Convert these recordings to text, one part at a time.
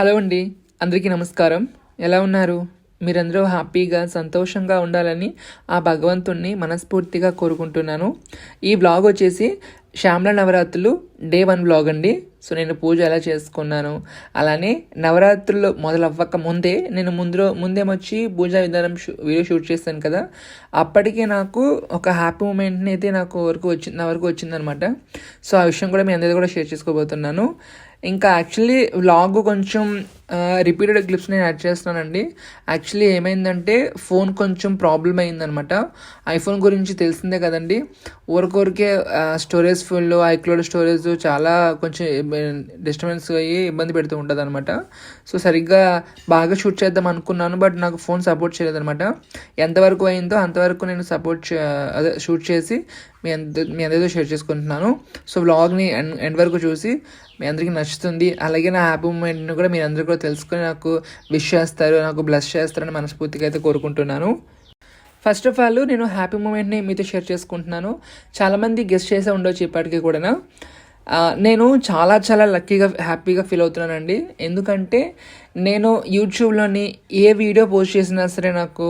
Hello అండి. అందరికీ నమస్కారం. ఎలా ఉన్నారు? మీరందరూ హ్యాపీగా సంతోషంగా ఉండాలని ఆ భగవంతుణ్ణి మనస్ఫూర్తిగా కోరుకుంటున్నాను. ఈ బ్లాగ్ వచ్చేసి శ్యామల నవరాత్రులు డే వన్ బ్లాగ్ అండి. సో నేను పూజ ఎలా చేసుకున్నాను అలానే నవరాత్రులు మొదలవ్వక ముందే నేను ముందు ముందేమొచ్చి పూజా విధానం షూ వీడియో షూట్ చేశాను కదా. అప్పటికే నాకు ఒక హ్యాపీ మూమెంట్ని అయితే నాకు వరకు వచ్చింది నా వరకు వచ్చిందనమాట. సో ఆ విషయం కూడా మీ అందరితో కూడా షేర్ చేసుకోబోతున్నాను. ఇంకా యాక్చువల్లీ వ్లాగ్ కొంచెం రిపీటెడ్ క్లిప్స్ నేను యాడ్ చేస్తున్నానండి. యాక్చువల్లీ ఏమైందంటే ఫోన్ కొంచెం ప్రాబ్లం అయిందనమాట. ఐఫోన్ గురించి తెలిసిందే కదండి. ఊరికోరికే స్టోరేజ్ ఫుల్ ఐక్లోడ్ స్టోరేజ్ చాలా కొంచెం డిస్టర్బెన్స్ అయ్యి ఇబ్బంది పెడుతూ ఉంటుంది అనమాట సో సరిగ్గా బాగా షూట్ చేద్దాం అనుకున్నాను బట్ నాకు ఫోన్ సపోర్ట్ చేయలేదనమాట. ఎంతవరకు అయిందో అంతవరకు నేను సపోర్ట్ అదే షూట్ చేసి మీ అంద మీ అందరితో షేర్ చేసుకుంటున్నాను. సో వ్లాగ్ని ఎండ్ ఎండ్ వరకు చూసి మీ అందరికీ నచ్చుతుంది. అలాగే నా హ్యాపీ మూమెంట్ని కూడా మీరు అందరూ కూడా తెలుసుకొని నాకు విష్ చేస్తారు నాకు బ్లెస్ చేస్తారని మనస్ఫూర్తిగా అయితే కోరుకుంటున్నాను. ఫస్ట్ ఆఫ్ ఆల్ నేను హ్యాపీ మూమెంట్ని మీతో షేర్ చేసుకుంటున్నాను. చాలామంది గెస్ట్ చేసే ఉండొచ్చు ఇప్పటికీ కూడా నేను చాలా చాలా లక్కీగా హ్యాపీగా ఫీల్ అవుతున్నానండి. ఎందుకంటే నేను యూట్యూబ్లోని ఏ వీడియో పోస్ట్ చేసినా సరే నాకు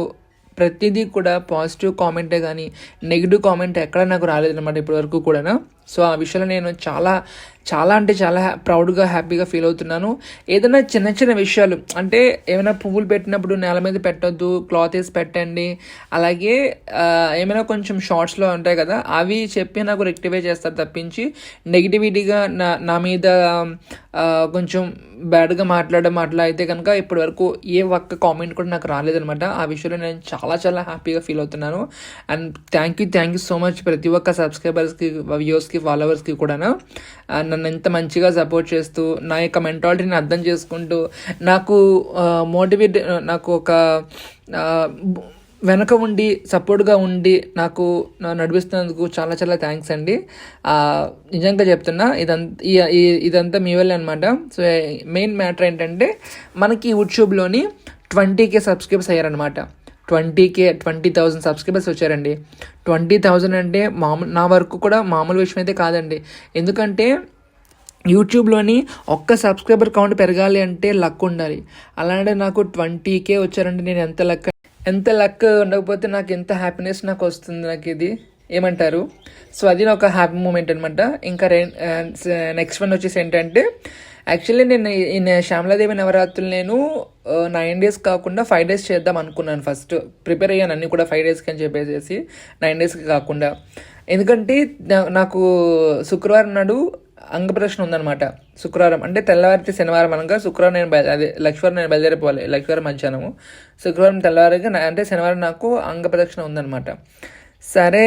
ప్రతిదీ కూడా పాజిటివ్ కామెంటే కానీ నెగిటివ్ కామెంట్ ఎక్కడ నాకు రాలేదన్నమాట ఇప్పటివరకు కూడా సో ఆ విషయంలో నేను చాలా చాలా అంటే చాలా ప్రౌడ్గా హ్యాపీగా ఫీల్ అవుతున్నాను. ఏదైనా చిన్న చిన్న విషయాలు అంటే ఏమైనా పువ్వులు పెట్టినప్పుడు నేల మీద పెట్టొద్దు క్లాత్ వేసి పెట్టండి అలాగే ఏమైనా కొంచెం షార్ట్స్లో ఉంటాయి కదా అవి చెప్పి నాకు రెక్టిఫై చేస్తారు తప్పించి నెగిటివిటీగా నా నా మీద కొంచెం బ్యాడ్గా మాట్లాడడం అట్లా అయితే కనుక ఇప్పటి వరకు ఏ ఒక్క కామెంట్ కూడా నాకు రాలేదనమాట ఆ విషయంలో నేను చాలా చాలా హ్యాపీగా ఫీల్ అవుతున్నాను. And thank you thank you so much ప్రతి ఒక్క సబ్స్క్రైబర్స్కి వ్యూస్కి ఫాలోవర్స్కి కూడా నన్ను ఎంత మంచిగా సపోర్ట్ చేస్తూ నా యొక్క మెంటాలిటీని అర్థం చేసుకుంటూ నాకు మోటివేట్ నాకు ఒక వెనక ఉండి సపోర్ట్గా ఉండి నాకు నడిపిస్తున్నందుకు చాలా చాలా థ్యాంక్స్ అండి. నిజంగా చెప్తున్నా ఇదంతా ఇదంతా మీ వల్లే అనమాట సో మెయిన్ మ్యాటర్ ఏంటంటే మనకి యూట్యూబ్లోని twenty K అయ్యారనమాట twenty K twenty thousand subscribers వచ్చారండి. ట్వంటీ థౌజండ్ అంటే మామూలు నా వరకు కూడా మామూలు విషయం అయితే కాదండి. ఎందుకంటే యూట్యూబ్లోని ఒక్క సబ్స్క్రైబర్ కౌంట్ పెరగాలి అంటే లక్ ఉండాలి. అలాంటి నాకు ట్వంటీ కే వచ్చారంటే నేను ఎంత లక్ ఎంత లక్ ఉండకపోతే నాకు ఎంత హ్యాపీనెస్ నాకు వస్తుంది నాకు ఇది? ఏమంటారు? సో అది ఒక హ్యాపీ మూమెంట్ అనమాట ఇంకా నెక్స్ట్ వన్ వచ్చేసి ఏంటంటే యాక్చువల్లీ నేను శ్యామలాదేవి నవరాత్రులు నేను నైన్ డేస్ కాకుండా ఫైవ్ డేస్ చేద్దాం అనుకున్నాను ఫస్ట్ ప్రిపేర్ అయ్యాను అన్నీ కూడా ఫైవ్ డేస్కి అని చెప్పేసి నైన్ డేస్కి కాకుండా. ఎందుకంటే నాకు శుక్రవారం నాడు అంగప్రదర్శన ఉందన్నమాట. శుక్రవారం అంటే తెల్లవారితే శనివారం అనగా శుక్రవారం నేను అదే లక్ష్మీవారం నేను బయలుదేరిపోవాలి లక్ష్మీవారం మధ్యాహ్నము. శుక్రవారం తెల్లవారికి అంటే శనివారం నాకు అంగప్రదక్షిణ ఉందన్నమాట. సరే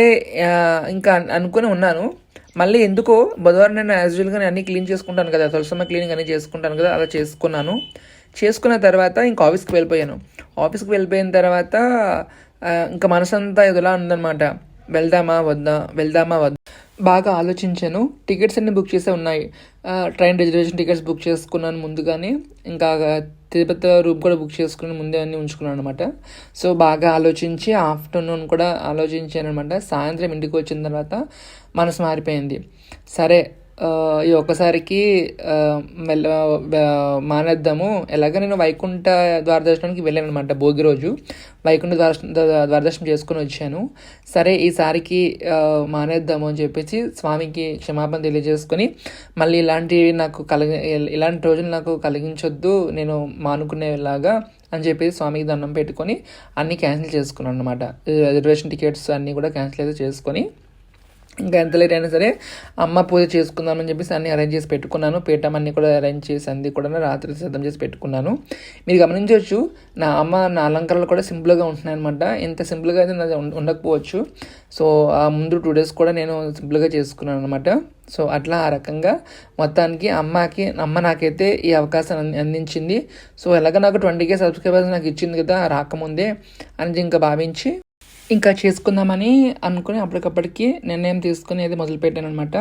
ఇంకా అనుకుని ఉన్నాను. మళ్ళీ ఎందుకో బుధవారం నేను యాజ్ యూజువల్గా నేను అన్నీ క్లీన్ చేసుకుంటాను కదా తులసమ్మ క్లీనింగ్ అన్నీ చేసుకుంటాను కదా అలా చేసుకున్నాను. చేసుకున్న తర్వాత ఇంకా ఆఫీస్కి వెళ్ళిపోయాను. ఆఫీస్కి వెళ్ళిపోయిన తర్వాత ఇంకా మనసంతా ఇదిలా ఉందన్నమాట. వెళ్దామా వద్దా వెళ్దామా వద్దా. బాగా ఆలోచించాను. టికెట్స్ అన్ని బుక్ చేసే ఉన్నాయి. ట్రైన్ రిజర్వేషన్ టికెట్స్ బుక్ చేసుకున్నాను ముందుగానే. ఇంకా తిరుపతి రూమ్ కూడా బుక్ చేసుకుని ముందే అన్నీ ఉంచుకున్నాను అనమాట సో బాగా ఆలోచించి ఆఫ్టర్నూన్ కూడా ఆలోచించాను అనమాట సాయంత్రం ఇంటికి వచ్చిన తర్వాత మనసు మారిపోయింది. సరే ఈ ఒక్కసారికి మెల్ల మానేద్దాము. ఎలాగ నేను వైకుంఠ ద్వారదర్శనానికి వెళ్ళాను అనమాట భోగి రోజు. వైకుంఠ ద్వారదర్శనం చేసుకుని వచ్చాను. సరే ఈసారికి మానేద్దాము అని చెప్పేసి స్వామికి క్షమాపణ తెలియజేసుకొని మళ్ళీ ఇలాంటివి నాకు కలిగి ఇలాంటి రోజులు నాకు కలిగించొద్దు నేను మానుకునేలాగా అని చెప్పేసి స్వామికి దండం పెట్టుకొని అన్నీ క్యాన్సిల్ చేసుకున్నాను అనమాట రిజర్వేషన్ టికెట్స్ అన్నీ కూడా క్యాన్సిల్ అయితే చేసుకొని ఇంకా ఎంత లేట్ అయినా సరే అమ్మ పూజ చేసుకుందామని చెప్పేసి అన్ని అరేంజ్ చేసి పెట్టుకున్నాను. పీఠం అన్ని కూడా అరేంజ్ చేసి అన్ని కూడా రాత్రి సిద్ధం చేసి పెట్టుకున్నాను. మీరు గమనించవచ్చు నా అమ్మ నా అలంకరణలు కూడా సింపుల్గా ఉంటున్నాయి అనమాట ఇంత సింపుల్గా అయితే నాది ఉండకపోవచ్చు. సో ఆ ముందు టూ డేస్ కూడా నేను సింపుల్గా చేసుకున్నాను అనమాట సో అట్లా ఆ రకంగా మొత్తానికి అమ్మకి అమ్మ నాకైతే ఈ అవకాశం అందించింది. సో ఎలాగ నాకు ట్వంటీ కే సబ్స్క్రైబర్స్ నాకు ఇచ్చింది కదా రాకముందే అని ఇంకా భావించి ఇంకా చేసుకుందామని అనుకుని అప్పటికప్పటికి నిర్ణయం తీసుకుని అది మొదలుపెట్టాను అనమాట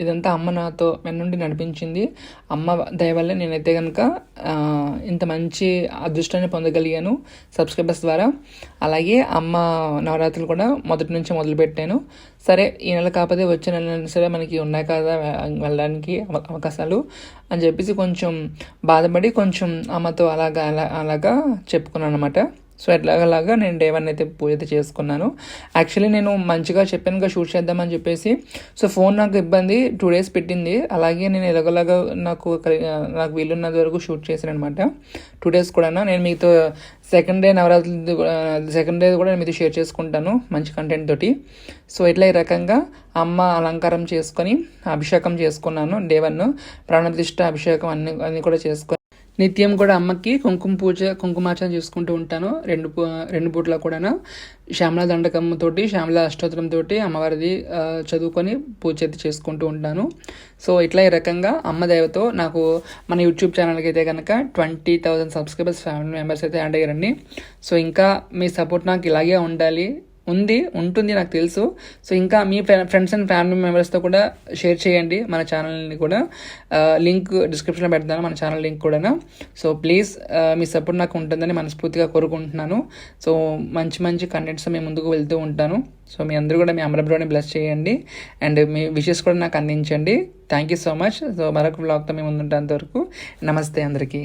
ఇదంతా అమ్మ నాతో వెన్నుండి నడిపించింది. అమ్మ దయ వల్ల నేనైతే కనుక ఇంత మంచి అదృష్టాన్ని పొందగలిగాను సబ్స్క్రైబర్స్ ద్వారా. అలాగే అమ్మ నవరాత్రులు కూడా మొదటి నుంచి మొదలుపెట్టాను. సరే ఈ నెల కాకపోతే వచ్చే నెల సరే మనకి ఉన్నాయి కదా వెళ్ళడానికి అవకాశాలు అని చెప్పేసి కొంచెం బాధపడి కొంచెం అమ్మతో అలాగా అలా అలాగా చెప్పుకున్నాను అనమాట సో ఎట్లాగలాగా నేను డే వన్ అయితే పూజ అయితే చేసుకున్నాను. యాక్చువల్లీ నేను మంచిగా చెప్పానుగా షూట్ చేద్దామని చెప్పేసి. సో ఫోన్ నాకు ఇబ్బంది టూ డేస్ పెట్టింది. అలాగే నేను ఎలాగోలాగా నాకు నాకు వీలున్నంత వరకు షూట్ చేశాను అనమాట టూ డేస్ కూడా నేను మీతో second day Navaratri second day కూడా నేను మీతో షేర్ చేసుకుంటాను మంచి కంటెంట్ తోటి. సో ఇట్లా ఈ రకంగా అమ్మ అలంకారం చేసుకొని అభిషేకం చేసుకున్నాను డే వన్. ప్రాణప్రతిష్ఠ అభిషేకం అన్ని అన్నీ కూడా చేసుకొని నిత్యం కూడా అమ్మకి కుంకుమ పూజ కుంకుమార్చన చేసుకుంటూ ఉంటాను. రెండు రెండు పూట్ల కూడా శ్యామల దండకమ్మతోటి శ్యామల అష్టోత్తరంతో అమ్మవారిది చదువుకొని పూజ అయితే చేసుకుంటూ ఉంటాను. సో ఇట్లా ఈ రకంగా అమ్మ దేవతో నాకు మన యూట్యూబ్ ఛానల్కి అయితే కనుక twenty thousand subscribers family members అయితే యాడ్ అయ్యారండి. సో ఇంకా మీ సపోర్ట్ నాకు ఇలాగే ఉండాలి. ఉంది ఉంటుంది నాకు తెలుసు. సో ఇంకా మీ ఫ్రెండ్స్ అండ్ ఫ్యామిలీ మెంబర్స్తో కూడా షేర్ చేయండి మన ఛానల్ని కూడా. లింక్ డిస్క్రిప్షన్లో పెడతాను మన ఛానల్ లింక్ కూడా సో ప్లీజ్ మీ సపోర్ట్ నాకు ఉంటుందని మనస్ఫూర్తిగా కోరుకుంటున్నాను. సో మంచి మంచి కంటెంట్స్ మేము ముందుకు వెళ్తూ ఉంటాను. సో మీ అందరూ కూడా మీ అమరబ్రోని బ్లెస్ చేయండి. అండ్ మీ విషెస్ కూడా నాకు అందించండి. Thank you so much so మరొక బ్లాగ్తో మేము ముందుంటేంత వరకు నమస్తే అందరికీ.